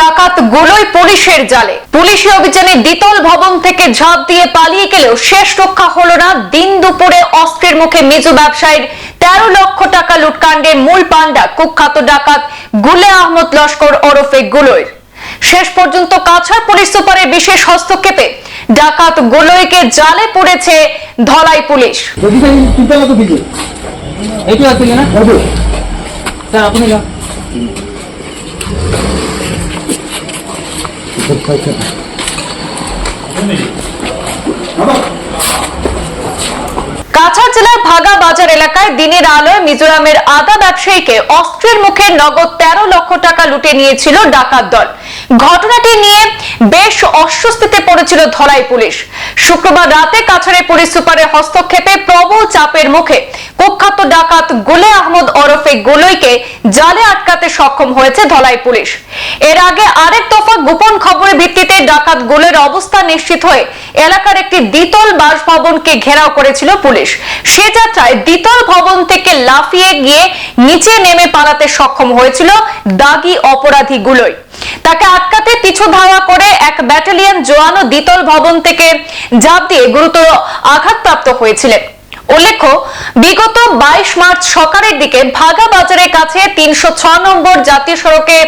ডাকাত গুলোই পুলিশের জালে। পুলিশি অভিযানে দ্বিতল ভবন থেকে ঝাঁপ দিয়ে পালিয়ে গেলেও শেষ রক্ষা হলো না। দিন দুপুরে অস্ত্রের মুখে মিজু ব্যবসায়ীর তেরো লক্ষ টাকা লুটকাণ্ডে মূল পান্ডা কুখ্যাত ডাকাত গুলে আহমদ লস্কর ওরফে গুলোয় শেষ পর্যন্ত কাছাড় পুলিশ সুপারের বিশেষ হস্তক্ষেপে ডাকাত গুলোয়কে জালে পড়েছে ধলাই পুলিশ। আপনি কাছাড় জেলার ভাগা বাজার এলাকায় দিনের আলোয় মিজোরামের আদা ব্যবসায়ীকে অস্ত্রের মুখে নগদ তেরো লক্ষ টাকা লুটে নিয়েছিল ডাকাত দল। ঘটনাটি নিয়ে বেশ অস্বস্তিতে পড়েছিল ধলাই পুলিশ। শুক্রবার রাতে কাছাড়ের পুলিশ সুপারের হস্তক্ষেপে প্রবল চাপের মুখে কুখ্যাত ডাকাত গুলে আহমদ ওরফে গুলইকে জালে আটকাতে সক্ষম হয়েছে ধলাই পুলিশ। এর আগে আরেক দফা গোপন খবরের ভিত্তিতে ডাকাত গুলের অবস্থা নিশ্চিত হয়ে এলাকার একটি দ্বিতল বাসভবনকে ঘেরাও করেছিল পুলিশ। সে যাত্রায় দ্বিতল ভবন থেকে লাফিয়ে গিয়ে নিচে নেমে পালাতে সক্ষম হয়েছিল দাগি অপরাধী গুলোই। তাকে আটকাতে পিছু ধাওয়া করে এক ব্যাটালিয়ন জওয়ানও দ্বিতল ভবন থেকে ঝাঁপ দিয়ে গুরুতর আঘাতপ্রাপ্ত হয়েছিলেন। উল্লেখ্য, বিগত বাইশ মার্চ সকালের দিকে ভাগা বাজারের কাছে তিনশো নম্বর জাতীয় সড়কে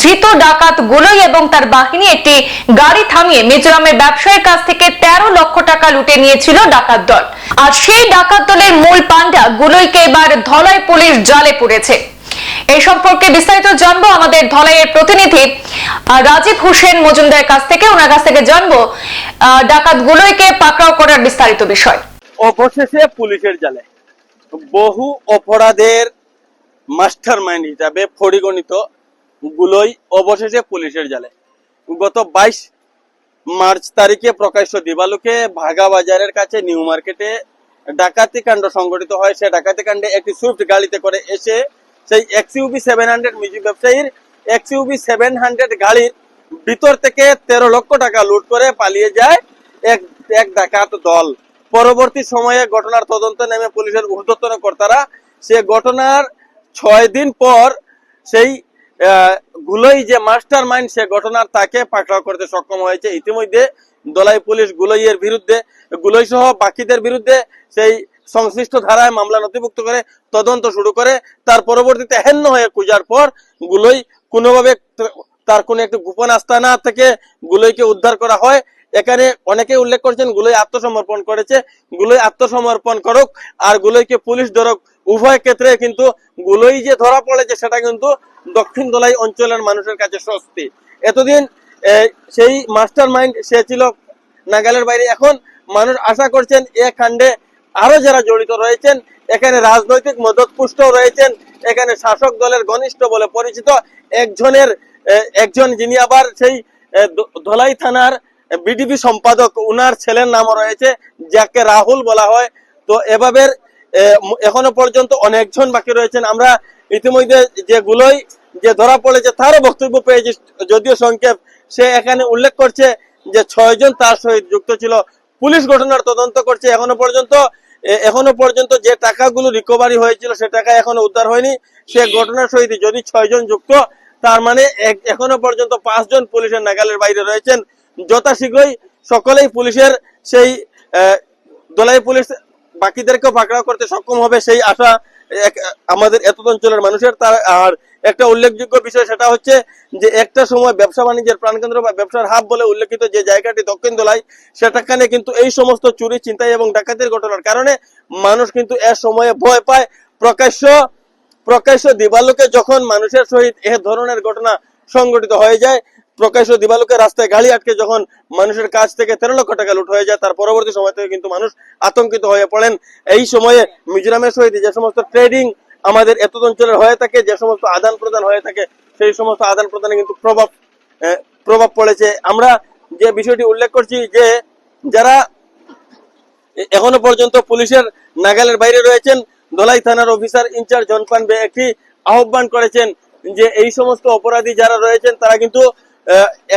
ধৃত ডাকাত গুলোই এবং তার বাহিনী একটি গাড়ি থামিয়ে মিজোরামের ব্যবসায়ীর কাছ থেকে তেরো লক্ষ টাকা লুটে নিয়েছিল ডাকাত দল। আর সেই ডাকাত দলের মূল পান্ডা গুলোইকে এবার ধলাই পুলিশ জালে পড়েছে এই সম্পর্কে বিস্তারিত জানব আমাদের ধলাইয়ের প্রতিনিধি রাজীব হোসেন মজুমদার কাছ থেকে। ওনার কাছ থেকে জানব ডাকাত গুলোইকে পাকড়াও করার বিস্তারিত বিষয়। অবশেষে পুলিশের জালে। বহু অপরাধের মাস্টার মাইন্ড হিসাবে পরিগণিত গুলোই অবশেষে পুলিশের জালে। গত বাইশ মার্চ তারিখে প্রকাশ্য দিবালুকে ভাগা বাজারের কাছে নিউ মার্কেটে ডাকাতি কাণ্ড সংঘটিত হয়। সে ডাকাতি কাণ্ডে একটি সুইফট গাড়িতে করে এসে সেই এক্সইউবি সেভেন হান্ড্রেড মিউজিক ব্যবসায়ীর এক্সইউবি সেভেন হান্ড্রেড গাড়ির ভিতর থেকে তেরো লক্ষ টাকা লুট করে পালিয়ে যায় এক এক ডাকাত দল। পরবর্তী সময়ে ঘটনার তদন্ত নেমে পুলিশের ঊর্ধ্বতন কর্তারা সে ঘটনার ছয় দিন পর সেই গুলোই যে মাস্টার মাইন্ড সে ঘটনার তাকে পাকড়াও করতে সক্ষম হয়েছে। ইতিমধ্যে দলাই পুলিশ গুলইয়ের বিরুদ্ধে গুলই সহ বাকিদের বিরুদ্ধে সেই সংশ্লিষ্ট ধারায় মামলা নথিভুক্ত করে তদন্ত শুরু করে, তার পরবর্তীতে হেন্ন হয়ে খুঁজার পর গুলই কোনোভাবে তার কোনো একটি গোপন আস্তানা থেকে গুলইকে উদ্ধার করা হয়। এখানে অনেকে উল্লেখ করছেন, গুলোই আত্মসমর্পণ করেছে। গুলোই আত্মসমর্পণ করুক আর গুলোইকে পুলিশ ধরুক, উভয় ক্ষেত্রে কিন্তু গুলোই যে ধরা পড়েছে সেটা কিন্তু দক্ষিণ দোলাই অঞ্চলের মানুষের কাছে স্বস্তি। এতদিন সেই মাস্টার মাইন্ড সে ছিল নাগালের বাইরে। এখন মানুষ আশা করছেন, এ কাণ্ডে আরও যারা জড়িত রয়েছেন, এখানে রাজনৈতিক মদতপুষ্ট রয়েছেন, এখানে শাসক দলের ঘনিষ্ঠ বলে পরিচিত একজনের একজন যিনি আবার সেই ধলাই থানার বিডিপি সম্পাদক, উনার ছেলের নামও রয়েছে, যাকে রাহুল বলা হয়। তো এভাবে এখনও পর্যন্ত অনেকজন বাকি রয়েছেন। আমরা ইতিমধ্যে যেগুলোই, যে ধরা পড়েছে, তারও বক্তব্য পেয়েছি, যদিও সংক্ষেপ। সে এখানে উল্লেখ করছে যে ছয়জন তার সহিত যুক্ত ছিল। পুলিশ ঘটনার তদন্ত করছে এখনও পর্যন্ত। এখনও পর্যন্ত যে টাকাগুলো রিকভারি হয়েছিল, সে টাকা এখনও উদ্ধার হয়নি। সে ঘটনার সহিত যদি ছয়জন যুক্ত, তার মানে এখনও পর্যন্ত পাঁচজন পুলিশের নাগালের বাইরে রয়েছেন। যথাশীঘ্রই সকলেই পুলিশের সেই দলাই পুলিশ বাকিদেরকেও পাকড়াও করতে সক্ষম হবে, সেই আশা আমাদের এত অঞ্চলের মানুষের তার, আর একটা উল্লেখযোগ্য বিষয় সেটা হচ্ছে যে একটা সময় ব্যবসা বাণিজ্যের প্রাণকেন্দ্র বা ব্যবসার হাব বলে উল্লেখিত যে জায়গাটি দক্ষিণ দোলায়, সেটাখানে কিন্তু এই সমস্ত চুরি চিন্তাই এবং ডাকাতির ঘটনার কারণে মানুষ কিন্তু এ সময়ে ভয় পায়। প্রকাশ্য প্রকাশ্য দিবালোকে যখন মানুষের সহিত এ ধরনের ঘটনা সংঘটিত হয়ে যায় প্রকাশ্য দিবালোকে রাস্তায় গাড়ি আটকে যখন মানুষের কাছ থেকে তেরো লক্ষ টাকা লুট হয়ে যায়, তার পরবর্তী সময় থেকে কিন্তু মানুষ আতঙ্কিত হয়ে পড়েন। এই সময়ে মিজোরামের সহিত যে সমস্ত ট্রেডিং আমাদের এত অঞ্চলের হয়ে থাকে, যে সমস্ত আদান প্রদান হয়ে থাকে, সেই সমস্ত আদান প্রদানে কিন্তু প্রভাব প্রভাব পড়েছে। আমরা যে বিষয়টি উল্লেখ করছি যে যারা এখনও পর্যন্ত পুলিশের নাগালের বাইরে রয়েছেন, ধলাই থানার অফিসার ইনচার্জ জন পানবে একটি আহ্বান করেছেন যে এই সমস্ত অপরাধী যারা রয়েছেন, তারা কিন্তু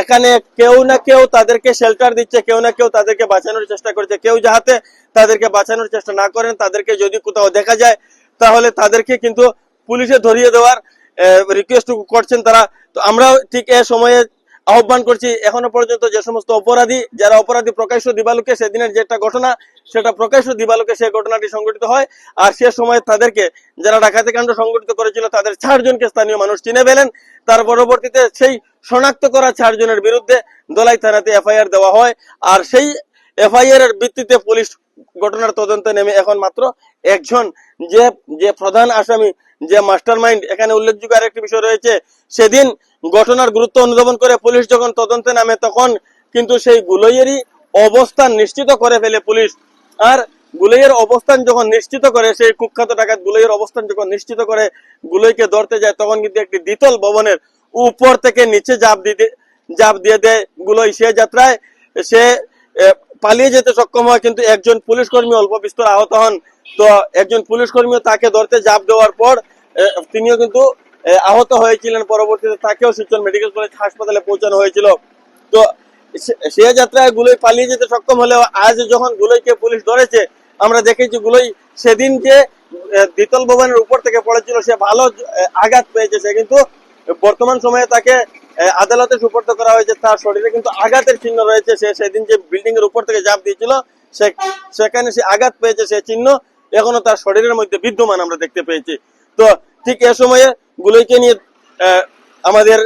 এখানে কেউ না কেউ তাদেরকে শেল্টার দিচ্ছে, কেউ না কেউ তাদেরকে বাঁচানোর চেষ্টা করছে। কেউ যাহাতে তাদেরকে বাঁচানোর চেষ্টা না করেন, তাদেরকে যদি কোথাও দেখা যায়, তাহলে তাদেরকে কিন্তু পুলিশে ধরিয়ে দেওয়ার রিকোয়েস্ট করছেন তারা। তো আমরাও ঠিক এ সময়ে আহ্বান করছি এখনও পর্যন্ত যে সমস্ত অপরাধী, যারা অপরাধী প্রকাশ্য দিবালুকে সেদিনের যেটা ঘটনা, সেটা প্রকাশ্য দিবালুকে সেই ঘটনাটি সংঘটিত হয়। আর সে সময় তাদেরকে, যারা ডাকাতি কাণ্ড সংঘটিত করেছিল, তাদের চারজনকে স্থানীয় মানুষ চিনে পেলেন তার পরবর্তীতে সেই শনাক্ত করা চারজনের বিরুদ্ধে দোলাই থানাতে এফআইআর দেওয়া হয়। আর সেই এফআইআর এর ভিত্তিতে পুলিশ ঘটনার তদন্তে নেমে এখন মাত্র একজন। যে যে প্রধান আসামি, যে মাস্টার মাইন্ড এখানে উল্লেখযোগ্য আরেকটি বিষয় রয়েছে। সেদিন ঘটনার গুরুত্ব অনুধাবন করে পুলিশ যখন তদন্তে নামে, তখন কিন্তু সেই গুলইয়েরই অবস্থান নিশ্চিত করে ফেলে পুলিশ। আর গুলইয়ের অবস্থান যখন নিশ্চিত করে, সেই কুখ্যাত ডাকাত গুলইয়ের অবস্থান যখন নিশ্চিত করে গুলইকে ধরতে যায়, তখন কিন্তু একটি দ্বিতল ভবনের উপর থেকে নিচে জাপ দিতে জাপ দিয়ে দেয় গুলোই। সে যাত্রায় সে পালিয়ে যেতে সক্ষম হয়, কিন্তু একজন পুলিশ কর্মী অল্প বিস্তর আহত হন। তো একজন পুলিশ কর্মী তাকে ধরতে জাপ দেওয়ার পর তিনিও কিন্তু আহত হয়েছিলেন। পরবর্তীতে তাকেও শিলচর মেডিকেল কলেজ হাসপাতালে পৌঁছানো হয়েছিল। তো সে- যাত্রায় গুলোই পালিয়ে যেতে সক্ষম হলেও আজ যখন গুলোইকে পুলিশ ধরেছে, আমরা দেখেছি গুলোই সেদিন যে দ্বিতল ভবনের উপর থেকে পড়েছিল, সে ভালো আঘাত পেয়েছে। সে কিন্তু বর্তমান সময়ে তাকে আদালতে সুপর্দ করা হয়েছে তার শরীরে, কিন্তু আঘাতের চিহ্ন রয়েছে। সে সেদিন যে বিল্ডিং এর উপর থেকে জাপ দিয়েছিল সেখানে সে আঘাত পেয়েছে সে চিহ্ন, এখনও তার শরীরের মধ্যে বিদ্যমান আমরা দেখতে পেয়েছি। তো ঠিক এ সময়ে গুলোইকে নিয়ে আমাদের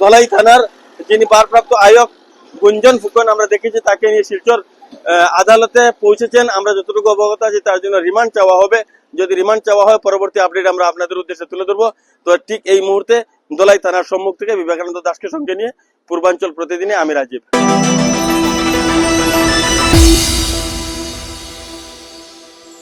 ধলাই থানার যিনি ভারপ্রাপ্ত আয়ক গুঞ্জন ফুকন, আমরা দেখেছি তাকে নিয়ে শিলচর আদালতে পৌঁছেছেন। আমরা যতটুকু অবগত আছি তার জন্য রিমান্ড চাওয়া হবে। যদি রিমান্ড চাওয়া হয়, পরবর্তী আপডেট আমরা আপনাদের উদ্দেশ্যে তুলে ধরবো। তো ঠিক এই মুহূর্তে দোলাই থানার সম্মুখ থেকে বিবেকানন্দ দাসকে সঙ্গে নিয়ে পূর্বাঞ্চল প্রতিদিনে আমি রাজীব।